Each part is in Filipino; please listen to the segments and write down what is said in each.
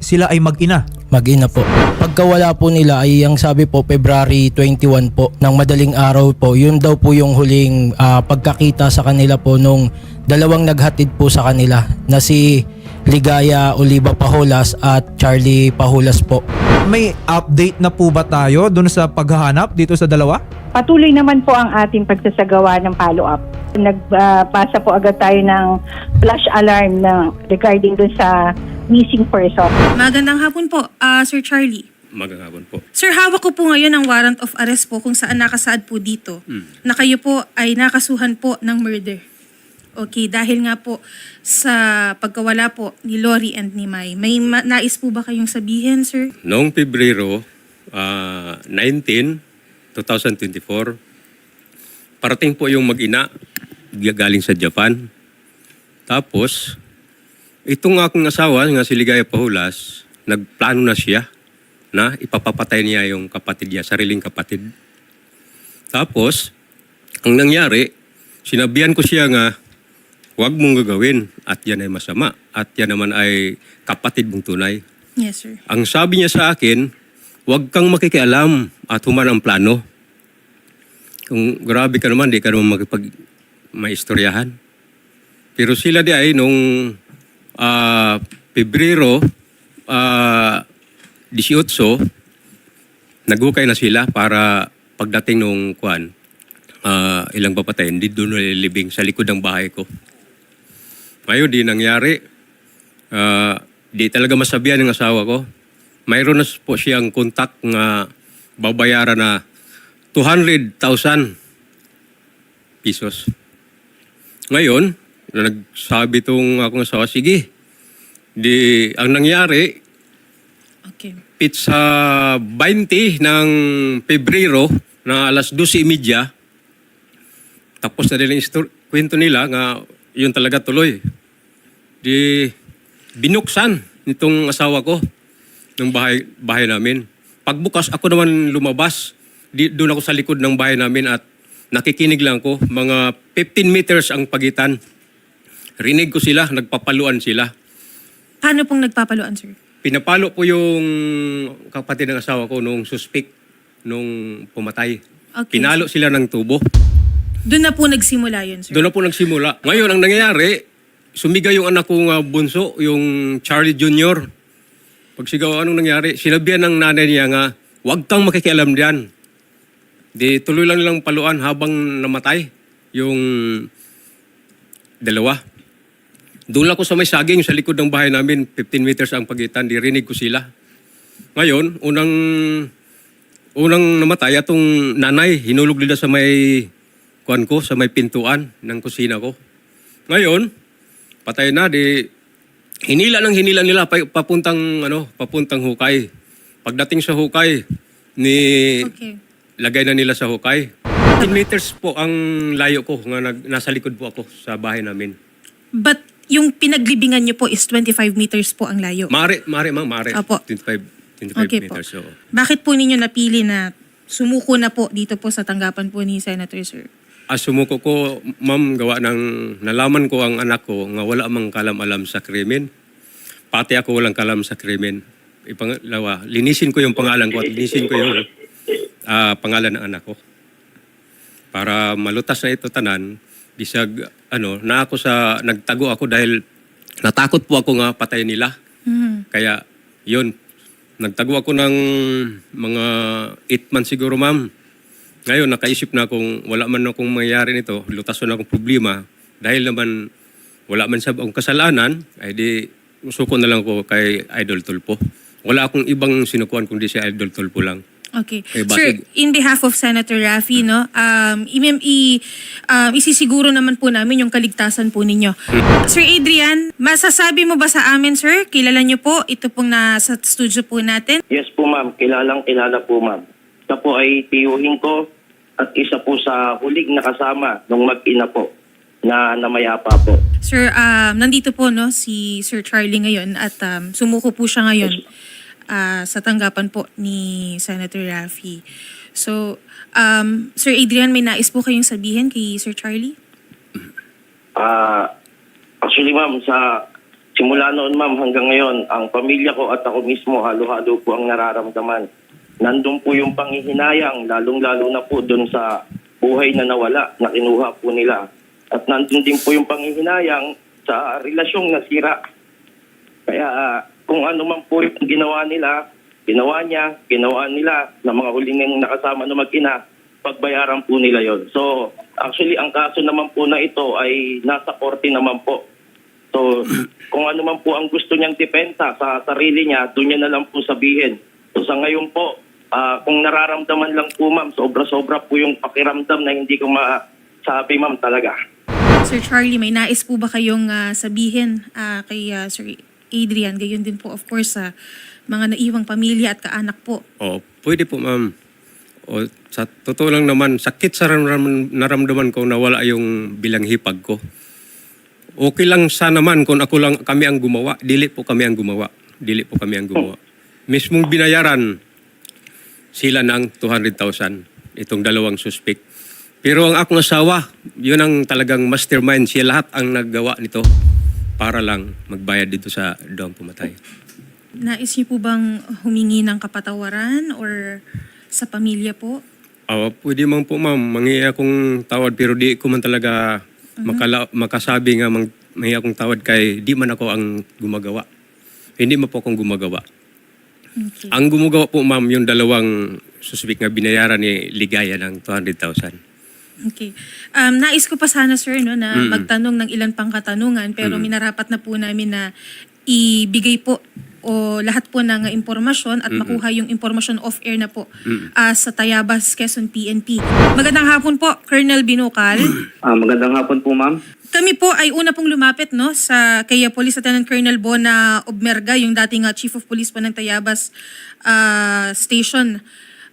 sila ay mag-ina. Mag-ina po. Pagkawala po nila ay ang sabi po February 21 po ng madaling araw po. Yun daw po yung huling ah, pagkakita sa kanila po nung dalawang naghatid po sa kanila na si Ligaya Oliva Paholas at Charlie Paholas po. May update na po ba tayo dun sa paghahanap dito sa dalawa? Patuloy naman po ang ating pagsasagawa ng follow-up. Nagpasa po agad tayo ng flash alarm na regarding dun sa missing person. Magandang hapon po, ah, Sir Charlie. Magandang hapon po. Sir, hawak ko po ngayon ang warrant of arrest po kung saan nakasaad po dito na kayo po ay nakasuhan po ng murder. Okay, dahil nga po sa pagkawala po ni Lori and ni Mai. May ma- nais po ba kayong sabihin, sir? Noong Pebrero ah, 19, 2024, parating po yung mag-ina galing sa Japan. Tapos, itong aking asawa, nga si Ligaya Pahulas, nagplano na siya na ipapapatay niya yung kapatid niya, sariling kapatid. Tapos, ang nangyari, sinabihan ko siya nga, huwag mong gagawin at yan ay masama at yan naman ay kapatid mong tunay. Yes, sir. Ang sabi niya sa akin, huwag kang makikialam at human ang plano. Kung grabe ka naman, di ka naman makipag maistoryahan. Pero sila di ay nung ah, Pebrero ah, 18, nagukay na sila para pagdating nung kwan, ah, ilang papatayin, di doon nalilibing sa likod ng bahay ko. Ngayon, di nangyari. Ah, di talaga masabihan ng asawa ko. Mayroon na po siyang kontak nga babayaran na 200,000 pesos. Ngayon, na nagsabi tong akong asawa, sige, di, ang nangyari, Okay. pizza 20 ng Pebrero na alas 12.30, tapos na yung istor- kwento nila nga yun talaga tuloy. Di binuksan nitong asawa ko ng bahay, bahay namin. Pagbukas, ako naman lumabas. Di, doon ako sa likod ng bahay namin at nakikinig lang ko. Mga 15 meters ang pagitan. Rinig ko sila, nagpapaluan sila. Paano pong nagpapaluan, sir? Pinapalo po yung kapatid ng asawa ko nung suspect nung pumatay. Okay. Pinalo sila ng tubo. Doon na po nagsimula yun, sir. Doon na po nagsimula. Ngayon, ang nangyayari, sumigaw yung anak kong ah, bunso, yung Charlie Jr. Pagsigaw, anong nangyari? Sinabihan ng nanay niya nga, huwag kang makikialam diyan. Di tuloy lang nilang paluan habang namatay yung dalawa. Doon ako sa may saging sa likod ng bahay namin, 15 meters ang pagitan, dirinig ko sila. Ngayon, unang unang namatay atong nanay, hinulog nila sa may kuan ko, sa may pintuan ng kusina ko. Ngayon, patay na di hinila ng hinila nila pa- papuntang ano, papuntang hukay. Pagdating sa hukay, ni Okay. lagay na nila sa hukay. 10 meters po ang layo ko nga nag, nasa likod po ako sa bahay namin. But yung pinaglibingan niyo po is 25 meters po ang layo. Mare, mare, ma'am, mare. Apo. 25, 25 Okay po. meters. oo. Bakit po ninyo napili na sumuko na po dito po sa tanggapan po ni Senator, sir? As sumuko ko, ma'am, gawa ng nalaman ko ang anak ko nga wala mang kalam-alam sa krimen. Pati ako walang kalam sa krimen. Ipangalawa, linisin ko yung pangalan ko at linisin ko yung ah, pangalan ng anak ko. Para malutas na ito tanan, bisag ano, na ako sa nagtago ako dahil natakot po ako nga patay nila. Mhm. Kaya yun, nagtago ako ng mga 8 months siguro ma'am. Ngayon, nakaisip na kung wala man akong mangyayari nito, lutas na akong problema, dahil naman wala man sa akong kasalanan, ay di suko na lang ko kay Idol Tulpo. Wala akong ibang sinukuan kundi si Idol Tulpo lang. Okay. Eh, Sir, in behalf of Senator Raffy, no, um, i, i- um, isisiguro naman po namin yung kaligtasan po ninyo. Sir Adrian, masasabi mo ba sa amin, sir? Kilala niyo po, ito pong nasa studio po natin. Yes po ma'am, kilalang kilala po ma'am. Siya po ay tiyuhin ko at isa po sa huling nakasama nung mag-ina po na namayapa po. Sir, um, nandito po no si Sir Charlie ngayon at um, sumuko po siya ngayon ah, sa tanggapan po ni Senator Raffy. So, um, Sir Adrian, may nais po kayong sabihin kay Sir Charlie? Ah, actually ma'am, sa simula noon ma'am hanggang ngayon, ang pamilya ko at ako mismo halo-halo po ang nararamdaman. Nandun po yung panghihinayang, lalong-lalo na po doon sa buhay na nawala, na kinuha po nila. At nandun din po yung panghihinayang sa relasyong nasira. Kaya ah, kung ano man po yung ginawa nila, ginawa niya, ginawa nila na mga huling ng nakasama na mag-ina, pagbayaran po nila yon. So, actually, ang kaso naman po na ito ay nasa korte naman po. So, kung ano man po ang gusto niyang depensa sa sarili niya, doon niya na lang po sabihin. So, sa ngayon po, ah, kung nararamdaman lang po, ma'am, sobra-sobra po yung pakiramdam na hindi ko masabi, ma'am, talaga. Sir Charlie, may nais po ba kayong ah, sabihin ah, kay ah, Sir Adrian? Gayon din po, of course, sa mga naiwang pamilya at kaanak po. O, pwede po ma'am. O, sa totoo lang naman, sakit sa naram- naramdaman ko na wala yung bilang hipag ko. Okay lang sana man kung ako lang kami ang gumawa. Dili po kami ang gumawa. Dili po kami ang gumawa. Mismong binayaran sila ng 200,000 itong dalawang suspect. Pero ang akong asawa, yun ang talagang mastermind. Siya lahat ang naggawa nito para lang magbayad dito sa doang pumatay. Nais niyo po bang humingi ng kapatawaran or sa pamilya po? Ah, pwede man po ma'am, mangi akong tawad pero di ko man talaga makala, makasabi nga mang, mangi akong tawad kay di man ako ang gumagawa. Hindi man po akong gumagawa. Okay. Ang gumagawa po ma'am yung dalawang suspect nga binayaran ni Ligaya ng 200,000. Okay. Um, nais ko pa sana, sir, no, na magtanong ng ilan pang katanungan, pero minarapat na po namin na ibigay po o lahat po ng impormasyon at makuha yung impormasyon off-air na po ah, sa Tayabas, Quezon PNP. Magandang hapon po, Colonel Binukal. Ah, magandang hapon po, ma'am. Kami po ay una pong lumapit no sa kay Police Lieutenant Colonel Bona Obmerga, yung dating ah, Chief of Police po ng Tayabas ah, Station.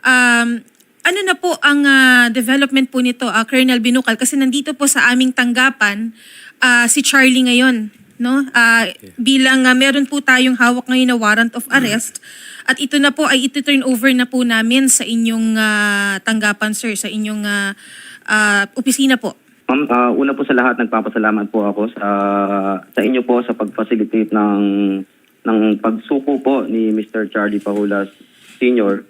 Um, ano na po ang ah, development po nito, ah, Colonel Binukal? Kasi nandito po sa aming tanggapan ah, si Charlie ngayon. No? Ah, bilang ah, meron po tayong hawak ngayon na warrant of arrest at ito na po ay iti-turn over na po namin sa inyong ah, tanggapan sir, sa inyong ah, ah, opisina po. Ma'am, ah, una po sa lahat, nagpapasalamat po ako sa sa inyo po sa pag-facilitate ng ng pagsuko po ni Mr. Charlie Pahulas Sr.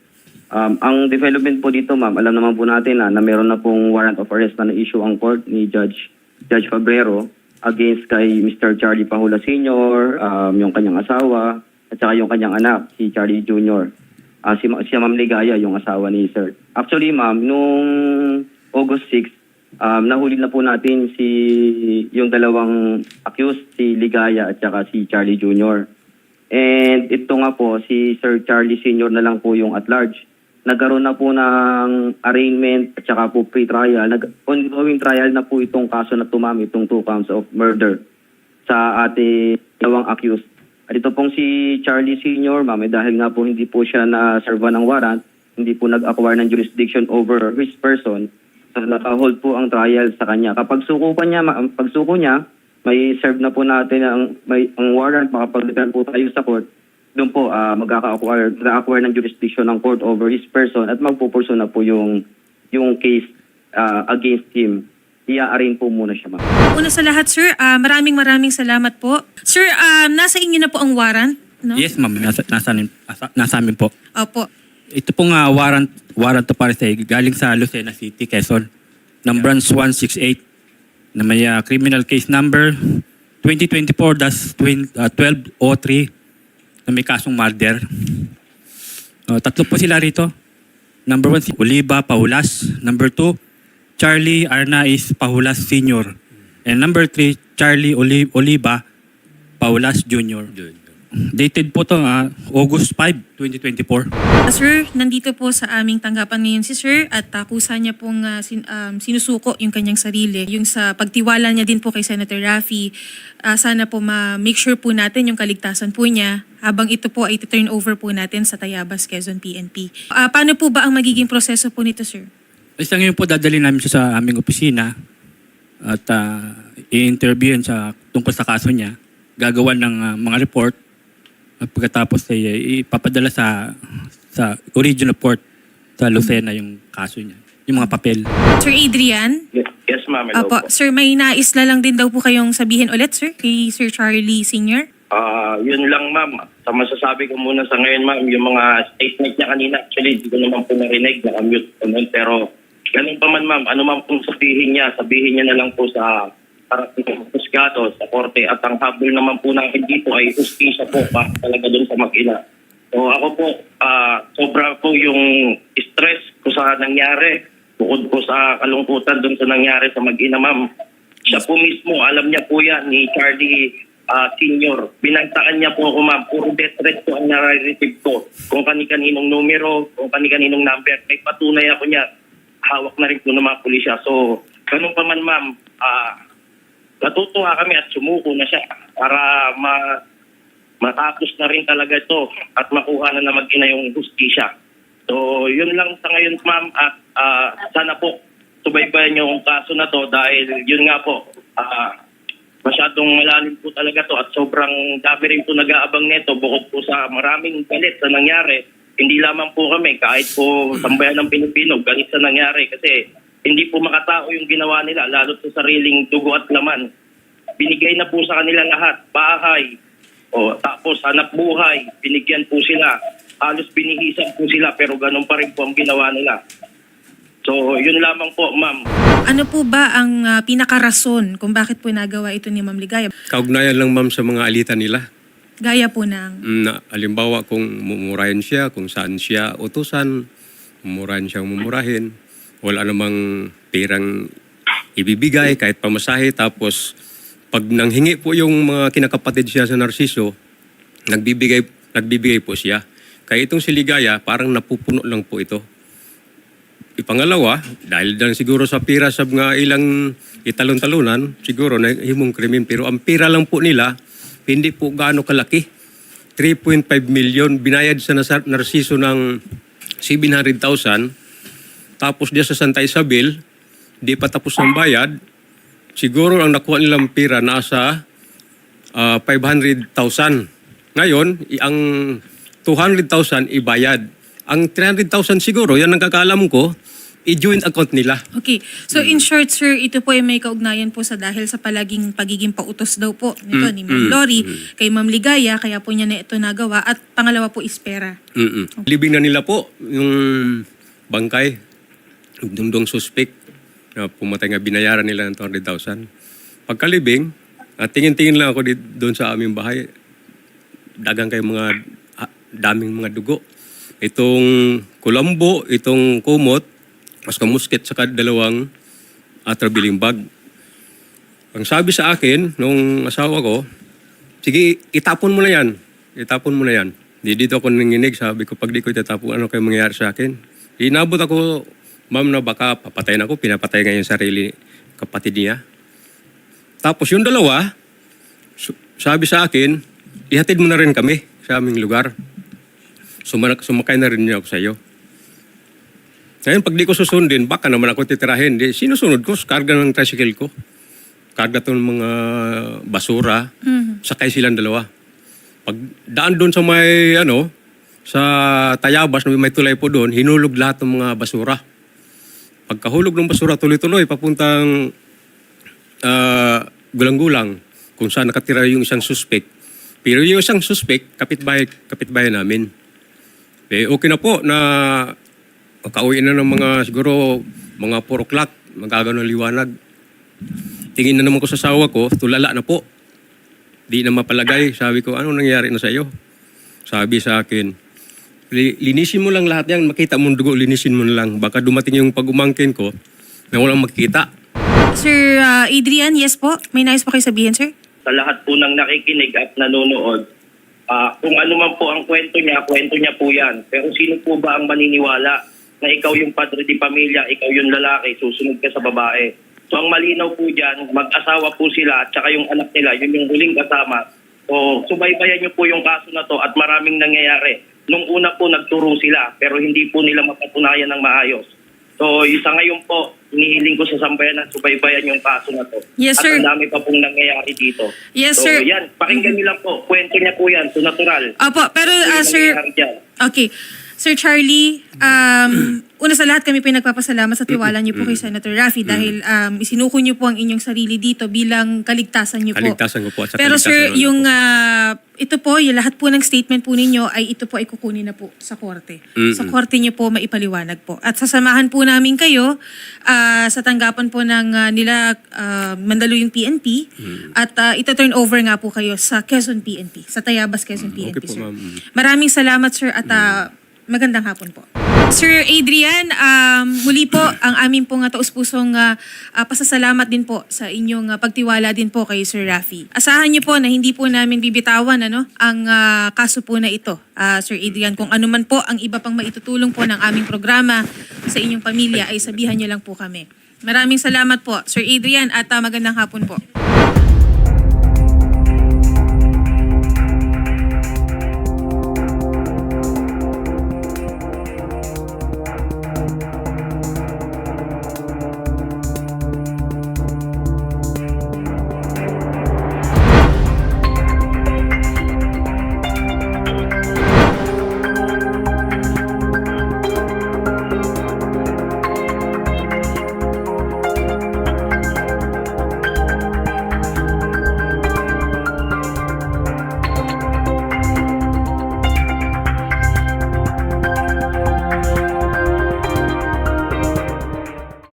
Um, ang development po dito, ma'am, alam naman po natin na, na meron na pong warrant of arrest na na-issue ang court ni Judge Judge Fabrero against kay Mr. Charlie Pahula Sr., um, yung kanyang asawa, at saka yung kanyang anak, si Charlie Jr. Ah, si, si Ma'am Ligaya, yung asawa ni Sir. Actually, ma'am, nung August 6, um, nahuli na po natin si yung dalawang accused, si Ligaya at saka si Charlie Jr. And ito nga po, si Sir Charlie Sr. na lang po yung at large. Nagkaroon na po ng arraignment at saka po pre-trial. Nag ongoing trial na po itong kaso na tumami, itong two counts of murder sa ating dalawang accused. At ito pong si Charlie Sr., ma'am, eh, dahil nga po hindi po siya na-serve ng warrant, hindi po nag-acquire ng jurisdiction over his person, so naka-hold po ang trial sa kanya. Kapag suko pa niya, ma- pag suko niya, may serve na po natin ang, may, ang warrant, makapag po tayo sa court, doon po ah, magkaka-acquire, acquire ng jurisdiction ng court over his person at magpupurso na po yung, yung case ah, against him. Ia-arraign po muna siya, ma'am. Una sa lahat, sir, ah, maraming maraming salamat po. Sir, um, nasa inyo na po ang warrant, no? Yes, ma'am. Nasa, nasa, amin- nasa, nasa amin po. Opo. Ito pong ah, warrant, warrant to para sa galing sa Lucena City, Quezon. Ng branch 168 na may ah, criminal case number 2024-1203 na may kasong murder. Oh, tatlo po sila rito. Number one, si Oliva Paulas. Number two, Charlie Arnaiz Paulas Sr. And number three, Charlie Oli- Oliva Paulas Jr. Dated po to ah, August 5, 2024. Ah, sir, nandito po sa aming tanggapan ngayon si sir at uh, kusa niya pong ah, sin- um, sinusuko yung kanyang sarili. Yung sa pagtiwala niya din po kay Senator Raffy, ah, sana po ma-make sure po natin yung kaligtasan po niya habang ito po ay turn over po natin sa Tayabas, Quezon PNP. Ah, paano po ba ang magiging proseso po nito, sir? Isa ngayon po dadali namin siya sa aming opisina at ah, i-interviewin sa tungkol sa kaso niya. Gagawa ng ah, mga report at pagkatapos ay eh, ipapadala sa sa original port sa Lucena yung kaso niya. Yung mga papel. Sir Adrian? Yes, yes ma'am. Hello Apo, po. sir, may nais na lang din daw po kayong sabihin ulit, sir, kay Sir Charlie Sr. Ah, yun lang ma'am. Sa masasabi ko muna sa ngayon ma'am, yung mga statement niya kanina, actually hindi ko naman po narinig, nakamute ko nun. Pero ganun pa man ma'am, ano man pong sabihin niya, sabihin niya na lang po sa ng husgado, sa korte. At ang habol naman po namin dito ay justisya po para talaga doon sa mag-ina. So ako po, ah, sobra po yung stress ko sa nangyari. Bukod po sa kalungkutan doon sa nangyari sa mag-ina ma'am. Siya po mismo, alam niya po yan ni Charlie ah, Senior. Binagtaan niya po ako ma'am. Puro death threat po ang nare-receive ko. Kung kani-kaninong numero, kung kani-kaninong number. May patunay ako niya. Hawak na rin po ng mga pulisya. So, ganun pa man ma'am, ah, natutuwa kami at sumuko na siya para ma matapos na rin talaga ito at makuha na na mag-ina yung hustisya. So, yun lang sa ngayon, ma'am. At ah, sana po subaybayan niyo ang kaso na to dahil yun nga po, ah, masyadong malalim po talaga to at sobrang dami rin po nag-aabang nito bukod po sa maraming galit sa nangyari. Hindi lamang po kami, kahit po sambayan ng Pilipino, galit sa nangyari kasi hindi po makatao yung ginawa nila, lalo sa sariling dugo at laman. Binigay na po sa kanila lahat, bahay, o, tapos hanap buhay, binigyan po sila. Halos binihisan po sila pero ganun pa rin po ang ginawa nila. So, yun lamang po, ma'am. Ano po ba ang ah, pinakarason kung bakit po nagawa ito ni Ma'am Ligaya? Kaugnayan lang ma'am sa mga alitan nila. Gaya po ng... Mm, Na, alimbawa kung mumurahin siya, kung saan siya utusan, mumurahin siya mumurahin. Wala namang perang ibibigay kahit pamasahe. Tapos pag nanghingi po yung mga kinakapatid siya sa Narciso, nagbibigay, nagbibigay po siya. Kaya itong si Ligaya, parang napupuno lang po ito. Ipangalawa, dahil dan siguro sa pira sa mga ilang italon-talunan, siguro na himong krimen. Pero ang pira lang po nila, hindi po gaano kalaki. 3.5 million, binayad sa Narciso ng 700,000. Tapos diya sa Santa Isabel, di pa tapos ng bayad. Siguro ang nakuha nilang pira nasa ah, 500,000. Ngayon, ang 200,000 ibayad. Ang 300,000 siguro, yan ang kakaalam ko, i-joint account nila. Okay. So in short, sir, ito po ay may kaugnayan po sa dahil sa palaging pagiging pautos daw po nito ni Ma'am Lori kay Ma'am Ligaya, kaya po niya na ito nagawa. At pangalawa po is pera. Mm-mm. Libing na nila po yung bangkay, dungdong suspect na pumatay nga binayaran nila ng 200,000. Pagkalibing, at tingin-tingin lang ako doon sa aming bahay, dagang kay mga ah, daming mga dugo. Itong kulambo, itong kumot, mas kamusket sa dalawang atrabiling bag. Ang sabi sa akin nung asawa ko, sige, itapon mo na yan. Itapon mo na yan. Di dito ako nanginig. Sabi ko, pag di ko itatapon, ano kayo mangyayari sa akin? Inabot ako, ma'am, na baka papatayin ako. Pinapatay nga yung sarili kapatid niya. Tapos yung dalawa, sabi sa akin, ihatid mo na rin kami sa aming lugar. Sumanak, sumakay na rin niya ako sa iyo. Ngayon, pag di ko susundin, baka naman ako titirahin. Di, sinusunod ko, karga ng tricycle ko. Karga to ng mga basura. Sakay silang dalawa. Pag daan doon sa may, ano, sa Tayabas, may tulay po doon, hinulog lahat ng mga basura. Pagkahulog ng basura, tuloy-tuloy, papuntang ah, gulang-gulang, kung saan nakatira yung isang suspect. Pero yung isang suspect, kapitbahay, kapitbahay namin. Eh, okay na po na makauwi na ng mga siguro mga 4 o'clock, magagano liwanag. Tingin na naman ko sa sawa ko, tulala na po. Di na mapalagay. Sabi ko, ano nangyari na sa iyo? Sabi sa akin, "Li- linisin mo lang lahat yan. Makita mo dugo, linisin mo na lang. Baka dumating yung pag-umangkin ko na walang makikita. Sir ah, Adrian, yes po. May nais po kayo sabihin, sir? sa lahat po ng nakikinig at nanonood, ah, kung ano man po ang kwento niya, kwento niya po yan. Pero sino po ba ang maniniwala na ikaw yung padre di pamilya, ikaw yung lalaki, susunod ka sa babae? So ang malinaw po dyan, mag-asawa po sila at saka yung anak nila, yun yung huling kasama. So subaybayan niyo po yung kaso na to at maraming nangyayari. Nung una po nagturo sila pero hindi po nila mapatunayan ng maayos. So isa ngayon po, hinihiling ko sa sambayan at subaybayan yung kaso na to. Yes, At sir. ang dami pa pong nangyayari dito. Yes, so, sir. yan, pakinggan niyo lang po. Kwento niya po yan, so natural. Opo, pero yung sir. Okay. Sir Charlie, um, una sa lahat kami pinagpapasalamat sa tiwala niyo po kay Senator Raffy dahil um, isinuko niyo po ang inyong sarili dito bilang kaligtasan niyo po. Kaligtasan ko po at sa Pero sir, yung ah, ito po, yung lahat po ng statement po ninyo ay ito po ay kukunin na po sa korte. Sa korte niyo po maipaliwanag po. At sasamahan po namin kayo ah, sa tanggapan po ng ah, nila ah, Mandaluyong PNP at uh, ito turn over nga po kayo sa Quezon PNP, sa Tayabas Quezon PNP, okay po, sir. ma'am. Mm. Maraming salamat, sir, at ah, magandang hapon po. Sir Adrian, um, muli po ang aming pong uh, taus-pusong ah, ah, pasasalamat din po sa inyong ah, pagtiwala din po kay Sir Rafi. Asahan niyo po na hindi po namin bibitawan ano, ang ah, kaso po na ito, ah, Sir Adrian. Kung ano man po ang iba pang maitutulong po ng aming programa sa inyong pamilya ay sabihan niyo lang po kami. Maraming salamat po, Sir Adrian, at ah, magandang hapon po.